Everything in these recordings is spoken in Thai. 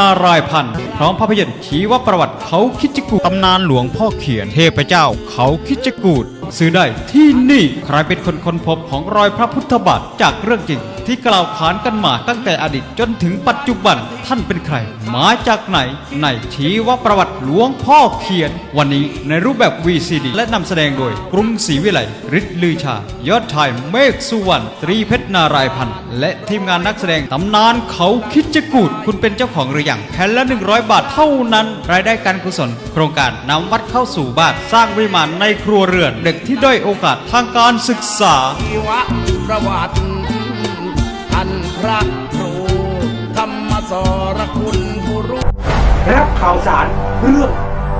นารายพันธ์พร้อมภาพยนตร์ชีวประวัติเขาคิดจกูฏตำนานหลวงพ่อเขียนเทพเจ้าเขาคิดจกูด ซื้อได้ที่นี่ ใครเป็นคนค้นพบของรอยพระพุทธบาทจากเรื่องจริง ที่กล่าวขานกันมาตั้งแต่อดีตจนถึงปัจจุบันท่านเป็นใคร มาจากไหนในชีวประวัติหลวงพ่อเขียน วันนี้ในรูปแบบ VCD และนำแสดงโดย กรุงศรีวิไลฤทธิ์ลือชา ยอดชายเมฆสุวรรณตรีเพชรนารายพันธ์และทีมงานนักแสดงตำนานเขาคิดจะกูด คุณเป็นเจ้าของหรือยังแผ่นละ 100 บาทเท่านั้น รายได้การกุศล โครงการนำวัดเข้าสู่บ้านสร้างวิมานในครัวเรือน เด็กที่ด้อยโอกาสทางการศึกษาชีวประวัติ ระครูธรรมสรคุณผู้รู้รับข่าวสารเรื่อง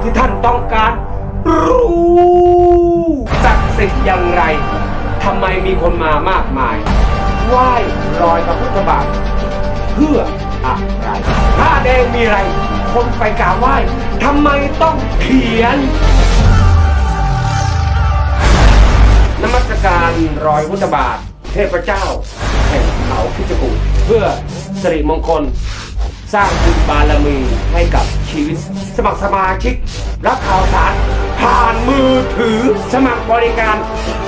ที่ท่านต้องการรู้ศักดิ์สิทธิ์อย่างไรทำไมมีคนมามากมายไหว้รอยพระพุทธบาทเพื่ออะไรผ้าแดงมีอะไร คนไปกราบไหว้ทำไมต้องเขียนนมัสการรอยพุทธบาท เทพเจ้าแห่งเขาพิจกูฏเพื่อสิริมงคล สร้างบุญบารมีให้กับชีวิต สมัครสมาชิก รับข่าวสาร ผ่านมือถือสมัครบริการ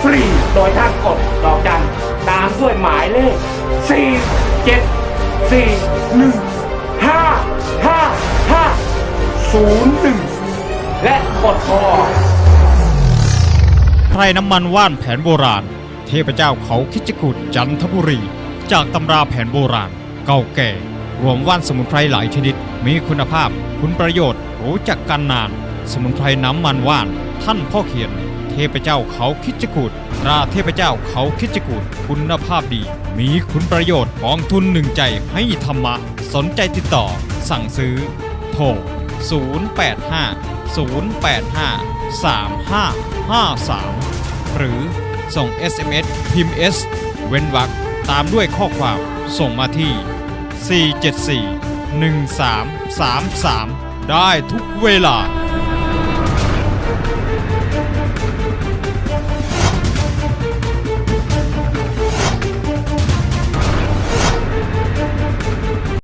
ฟรีโดยท่านกดดอกจันตามด้วยหมายเลข 4 7 4 1 5 5 5 0 1 และกดโทรอไพรน้ำมันว่านแผนโบราณ เทพเจ้าเขาคิจกูดจันทบุรี จากตำราแผนโบราณ เก่าแก่ รวมว่านสมุนไพรหลายชนิด มีคุณภาพ คุณประโยชน์ รู้จักกันนาน สมุนไพรน้ำมันว่าน ท่านพ่อเขียน เทพเจ้าเขาคิจกูดราเทพเจ้าเขาคิจกูดคุณภาพดี มีคุณประโยชน์กองทุนหนึ่งใจให้ธรรมะ สนใจติดต่อ สั่งซื้อ โทร 085 085 3553 หรือ ส่ง SMS พิมพ์ S เว้นวรรคตามด้วยข้อความส่งมาที่ 474 1333 ได้ทุกเวลา